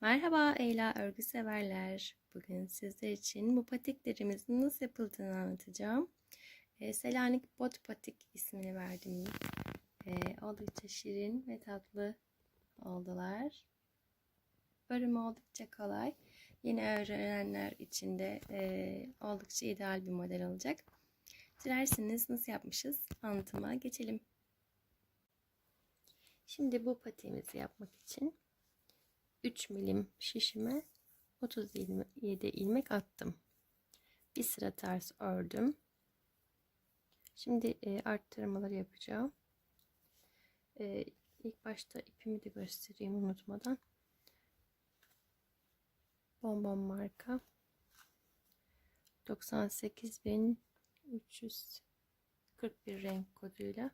Merhaba Eyla örgü severler. Bugün sizler için bu patiklerimizin nasıl yapıldığını anlatacağım. Ee, Selanik Bot Patik ismini verdim. Ee, oldukça şirin ve tatlı oldular. Örümü oldukça kolay. Yeni öğrenenler için de e, oldukça ideal bir model olacak. Dilerseniz nasıl yapmışız anlatıma geçelim. Şimdi bu patiğimizi yapmak için 3 milim şişime 37 ilmek attım. Bir sıra ters ördüm. Şimdi e, arttırmaları yapacağım. E, ilk başta ipimi de göstereyim unutmadan. Bonbon marka 98341 renk koduyla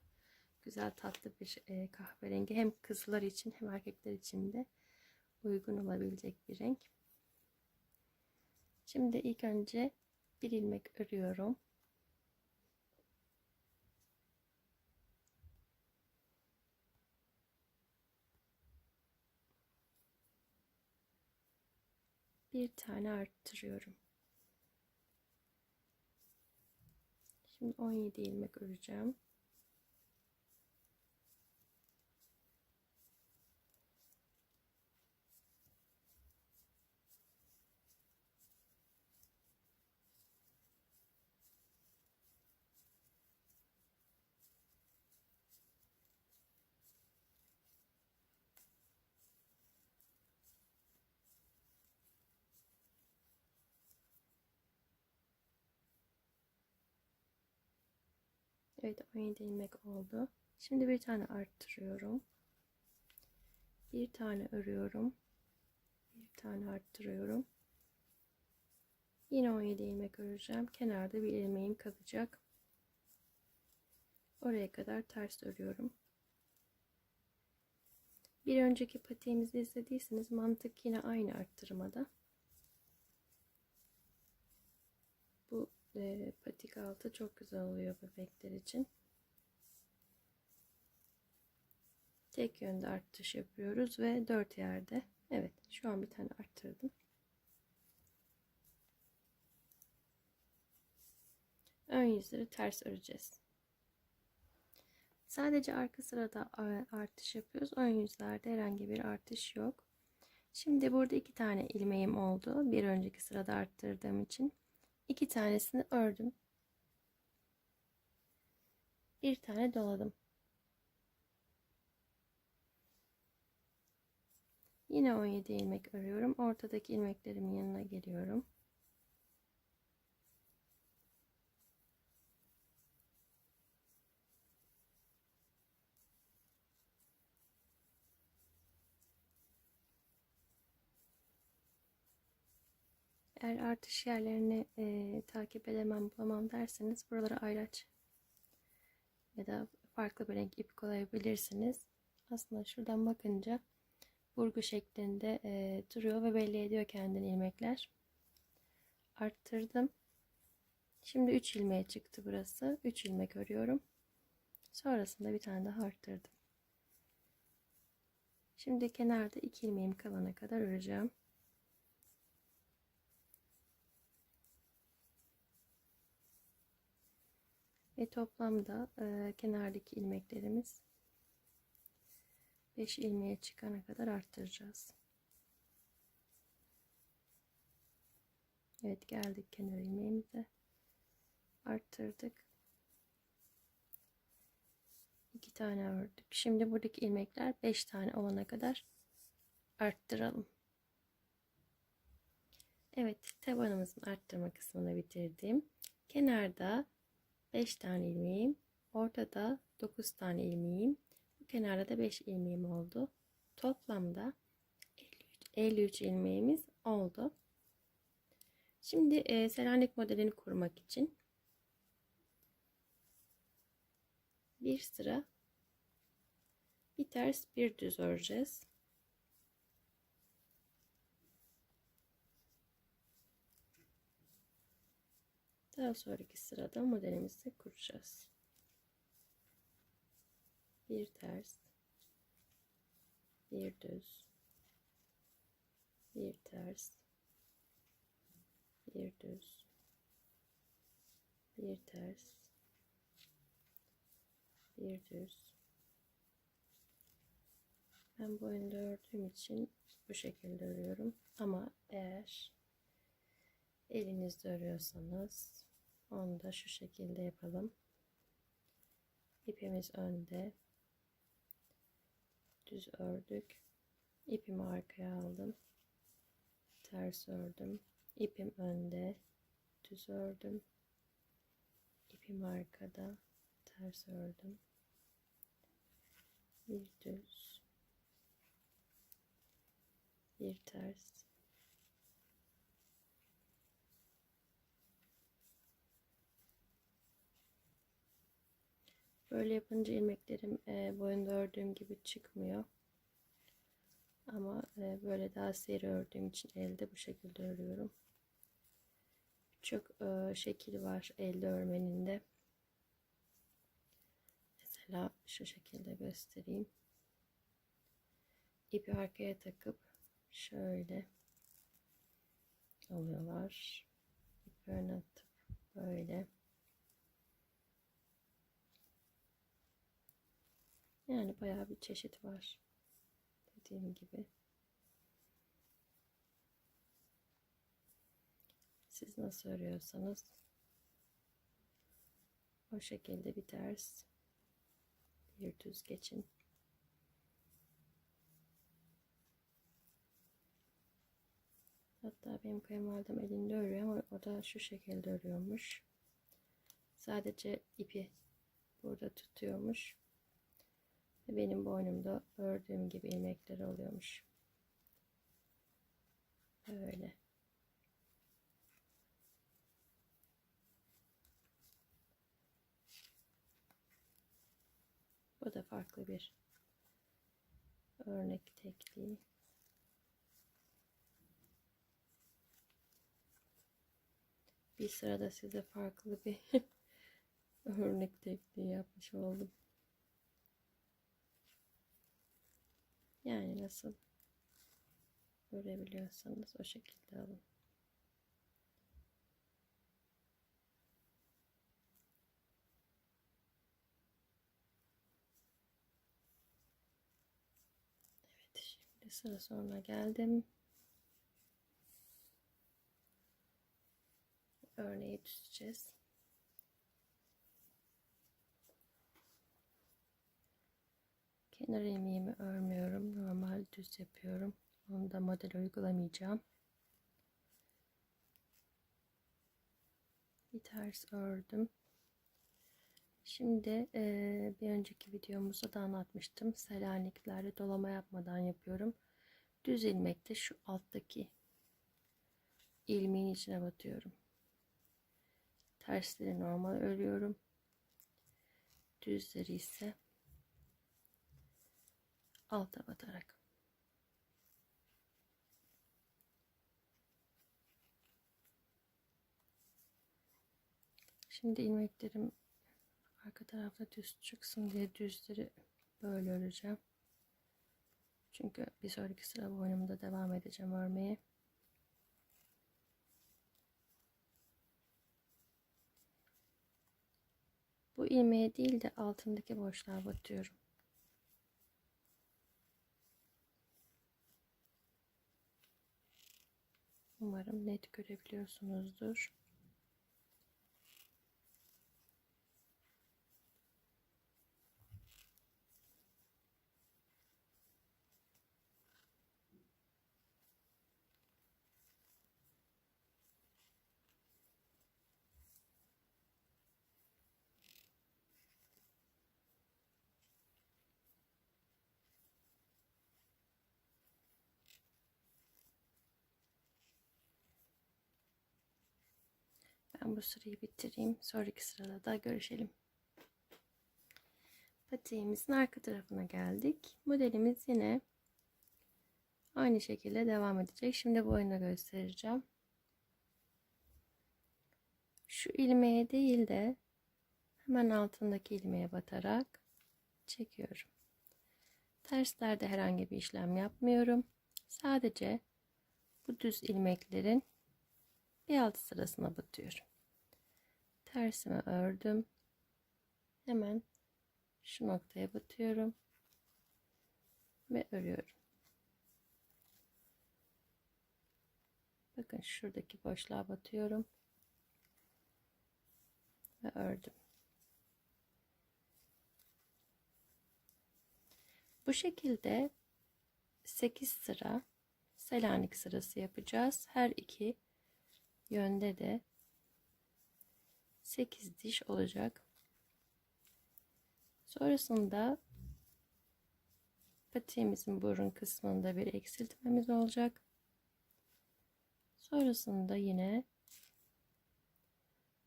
güzel tatlı bir e, kahverengi hem kızlar için hem erkekler için de uygun olabilecek bir renk. Şimdi ilk önce bir ilmek örüyorum. Bir tane arttırıyorum. Şimdi 17 ilmek öreceğim. Evet 17 ilmek oldu. Şimdi bir tane arttırıyorum. Bir tane örüyorum. Bir tane arttırıyorum. Yine 17 ilmek öreceğim. Kenarda bir ilmeğim kalacak. Oraya kadar ters örüyorum. Bir önceki patiğimizi izlediyseniz mantık yine aynı arttırmada. Bu e, patik altı çok güzel oluyor bebekler için. Tek yönde artış yapıyoruz ve dört yerde. Evet şu an bir tane arttırdım. Ön yüzleri ters öreceğiz. Sadece arka sırada artış yapıyoruz. Ön yüzlerde herhangi bir artış yok. Şimdi burada iki tane ilmeğim oldu. Bir önceki sırada arttırdığım için iki tanesini ördüm. Bir tane doladım. Yine 17 ilmek örüyorum. Ortadaki ilmeklerimin yanına geliyorum. Eğer artış yerlerini e, takip edemem bulamam derseniz buralara ayraç ya da farklı bir renk ip koyabilirsiniz. Aslında şuradan bakınca burgu şeklinde e, duruyor ve belli ediyor kendini ilmekler. Arttırdım. Şimdi 3 ilmeğe çıktı burası. 3 ilmek örüyorum. Sonrasında bir tane daha arttırdım. Şimdi kenarda 2 ilmeğim kalana kadar öreceğim. Ve toplamda e, kenardaki ilmeklerimiz 5 ilmeğe çıkana kadar arttıracağız. Evet geldik kenar ilmeğimize. Arttırdık. 2 tane ördük. Şimdi buradaki ilmekler 5 tane olana kadar arttıralım. Evet tabanımızın arttırma kısmını bitirdim. Kenarda 5 tane ilmeğim. Ortada 9 tane ilmeğim. Bu kenarda da 5 ilmeğim oldu. Toplamda 53, 53 ilmeğimiz oldu. Şimdi e, Selanik modelini kurmak için bir sıra bir ters bir düz öreceğiz. Daha sonraki sırada modelimizi kuracağız. Bir ters, bir düz, bir ters bir düz bir ters bir düz ben bu oyunda ördüğüm için bu şekilde örüyorum ama eğer elinizde örüyorsanız onu da şu şekilde yapalım. İpimiz önde. Düz ördük. İpimi arkaya aldım. Ters ördüm. İpim önde. Düz ördüm. İpim arkada. Ters ördüm. Bir düz. Bir ters böyle yapınca ilmeklerim e, boyunda ördüğüm gibi çıkmıyor. Ama e, böyle daha seri ördüğüm için elde bu şekilde örüyorum. Çok e, şekil var elde örmenin de. Mesela şu şekilde göstereyim. İpi arkaya takıp şöyle alıyorlar. İpi öne atıp böyle yani bayağı bir çeşit var dediğim gibi. Siz nasıl örüyorsanız o şekilde bir ters bir düz geçin. Hatta benim kayınvalidem elinde örüyor ama o da şu şekilde örüyormuş. Sadece ipi burada tutuyormuş benim boynumda ördüğüm gibi ilmekler oluyormuş böyle Bu da farklı bir örnek tekniği. Bir sırada size farklı bir örnek tekniği yapmış oldum. Yani nasıl görebiliyorsanız o şekilde alın. sıra sonuna geldim. Örneği düzeceğiz. Kenar ilmeğimi örmüyorum. Normal düz yapıyorum. Onu da model uygulamayacağım. Bir ters ördüm. Şimdi e, bir önceki videomuzda da anlatmıştım. Selaniklerle dolama yapmadan yapıyorum. Düz ilmekte şu alttaki ilmeğin içine batıyorum. Tersleri normal örüyorum. Düzleri ise alta batarak. Şimdi ilmeklerim arka tarafta düz çıksın diye düzleri böyle öreceğim. Çünkü bir sonraki sıra boynumda devam edeceğim örmeye. Bu ilmeğe değil de altındaki boşluğa batıyorum. Umarım net görebiliyorsunuzdur. Ben bu sırayı bitireyim. Sonraki sırada da görüşelim. Patiğimizin arka tarafına geldik. Modelimiz yine aynı şekilde devam edecek. Şimdi boyunu göstereceğim. Şu ilmeğe değil de hemen altındaki ilmeğe batarak çekiyorum. Terslerde herhangi bir işlem yapmıyorum. Sadece bu düz ilmeklerin bir alt sırasına batıyorum. Tersime ördüm. Hemen şu noktaya batıyorum ve örüyorum. Bakın şuradaki boşluğa batıyorum ve ördüm. Bu şekilde 8 sıra Selanik sırası yapacağız. Her iki yönde de 8 diş olacak. Sonrasında patiğimizin burun kısmında bir eksiltmemiz olacak. Sonrasında yine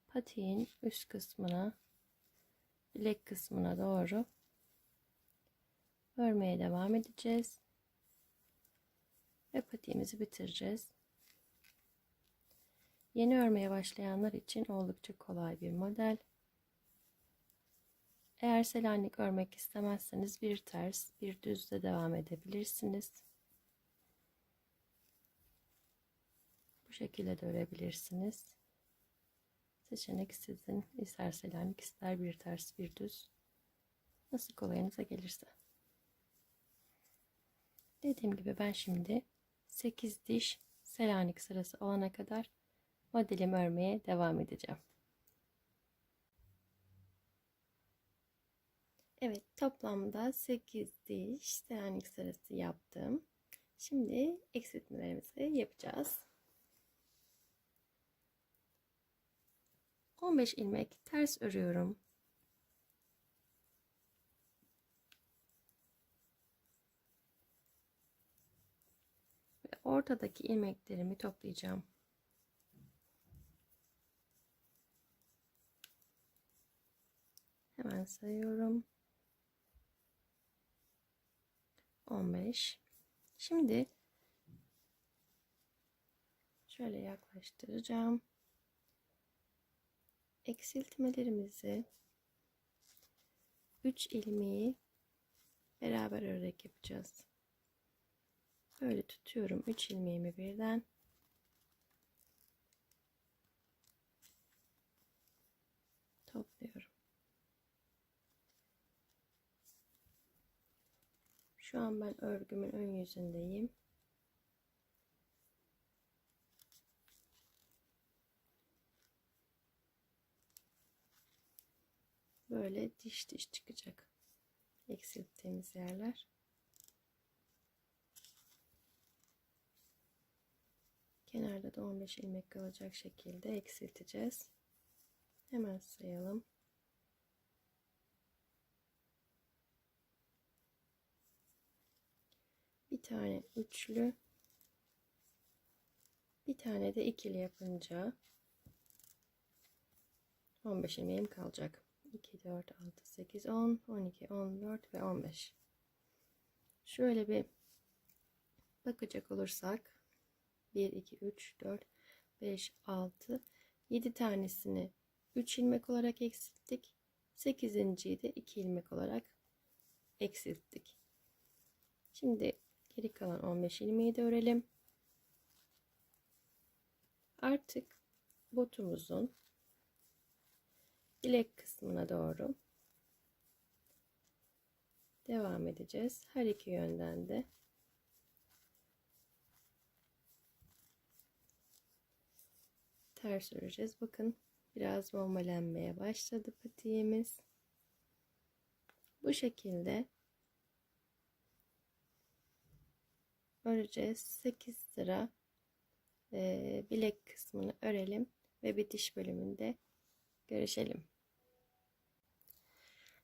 patiğin üst kısmına bilek kısmına doğru örmeye devam edeceğiz ve patiğimizi bitireceğiz. Yeni örmeye başlayanlar için oldukça kolay bir model. Eğer selanik örmek istemezseniz bir ters bir düzle devam edebilirsiniz. Bu şekilde de örebilirsiniz. Seçenek sizin. İster selanik ister bir ters bir düz. Nasıl kolayınıza gelirse. Dediğim gibi ben şimdi 8 diş Selanik sırası olana kadar modelimi örmeye devam edeceğim. Evet toplamda 8 diş Selanik sırası yaptım. Şimdi eksiltmelerimizi yapacağız. 15 ilmek ters örüyorum. ortadaki ilmeklerimi toplayacağım. Hemen sayıyorum. 15. Şimdi şöyle yaklaştıracağım. Eksiltmelerimizi 3 ilmeği beraber örerek yapacağız. Böyle tutuyorum 3 ilmeğimi birden. Şu an ben örgümün ön yüzündeyim. Böyle diş diş çıkacak. Eksilttiğimiz yerler. Kenarda da 15 ilmek kalacak şekilde eksilteceğiz. Hemen sayalım. Bir tane üçlü, bir tane de ikili yapınca 15 ilmeğim kalacak. 2, 4, 6, 8, 10, 12, 14 ve 15. Şöyle bir bakacak olursak 1, 2, 3, 4, 5, 6, 7 tanesini 3 ilmek olarak eksilttik. 8.yi de 2 ilmek olarak eksilttik. Şimdi geri kalan 15 ilmeği de örelim. Artık botumuzun bilek kısmına doğru devam edeceğiz. Her iki yönden de ters öreceğiz. Bakın biraz bombalenmeye başladı patiğimiz. Bu şekilde öreceğiz. 8 sıra e, bilek kısmını örelim ve bitiş bölümünde görüşelim.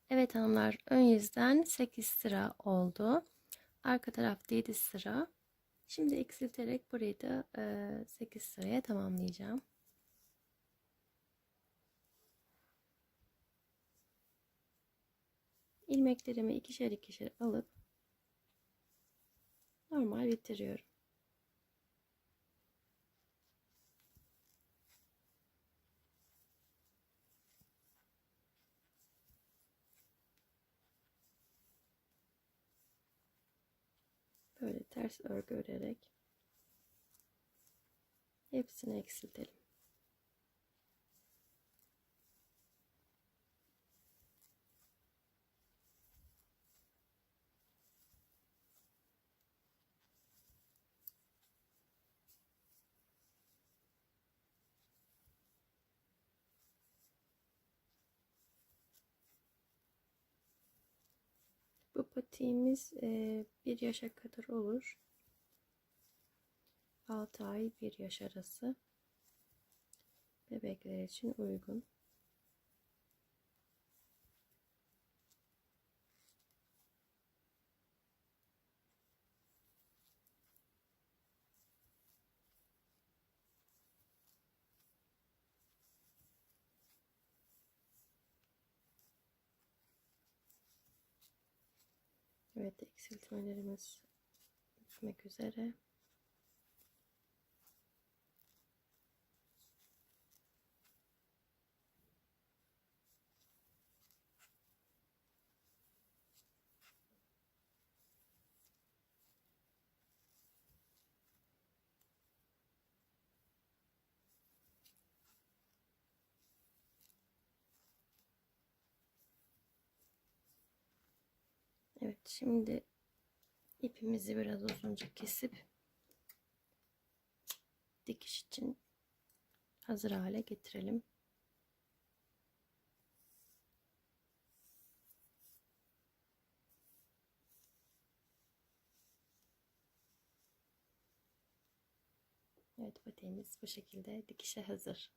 Evet hanımlar ön yüzden 8 sıra oldu. Arka tarafta 7 sıra. Şimdi eksilterek burayı da 8 sıraya tamamlayacağım. ilmeklerimi ikişer ikişer alıp normal bitiriyorum. Böyle ters örgü örerek Hepsini eksiltelim. Patiğimiz e, bir yaşa kadar olur. 6 ay 1 yaş arası bebekler için uygun. Evet eksiltmelerimiz bitmek üzere. Evet şimdi ipimizi biraz uzunca kesip dikiş için hazır hale getirelim. Evet patiğimiz bu şekilde dikişe hazır.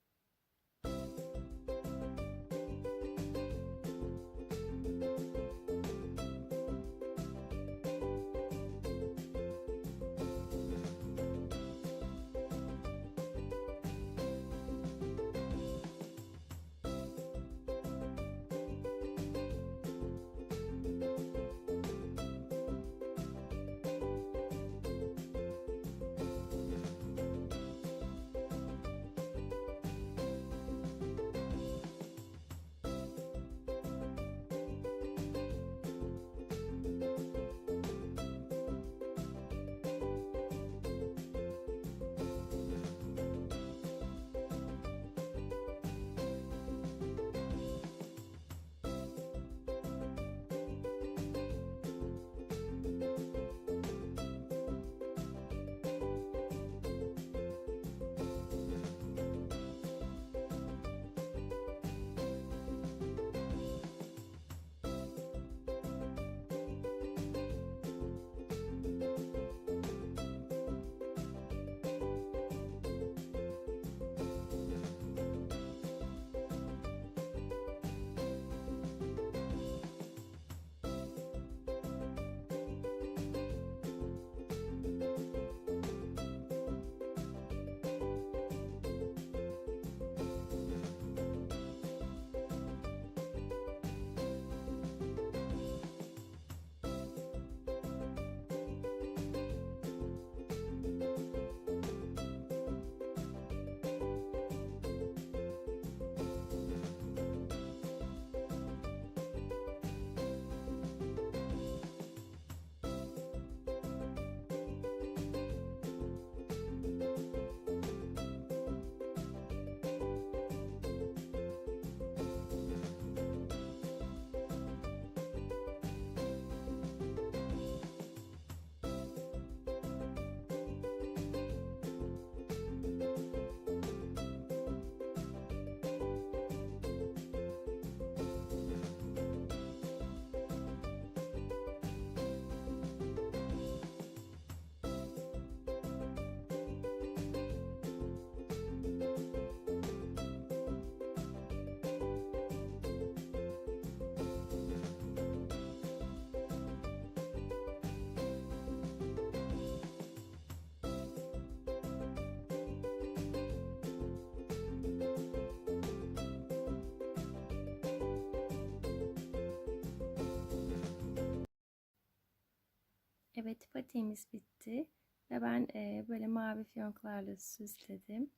Evet patiğimiz bitti. Ve ben e, böyle mavi fiyonklarla süsledim.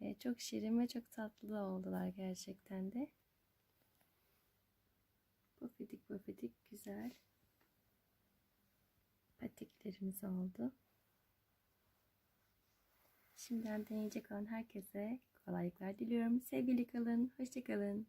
E, çok şirin ve çok tatlı oldular gerçekten de. Pofidik pofidik güzel patiklerimiz oldu. Şimdiden deneyecek olan herkese kolaylıklar diliyorum. Sevgili kalın, hoşça kalın.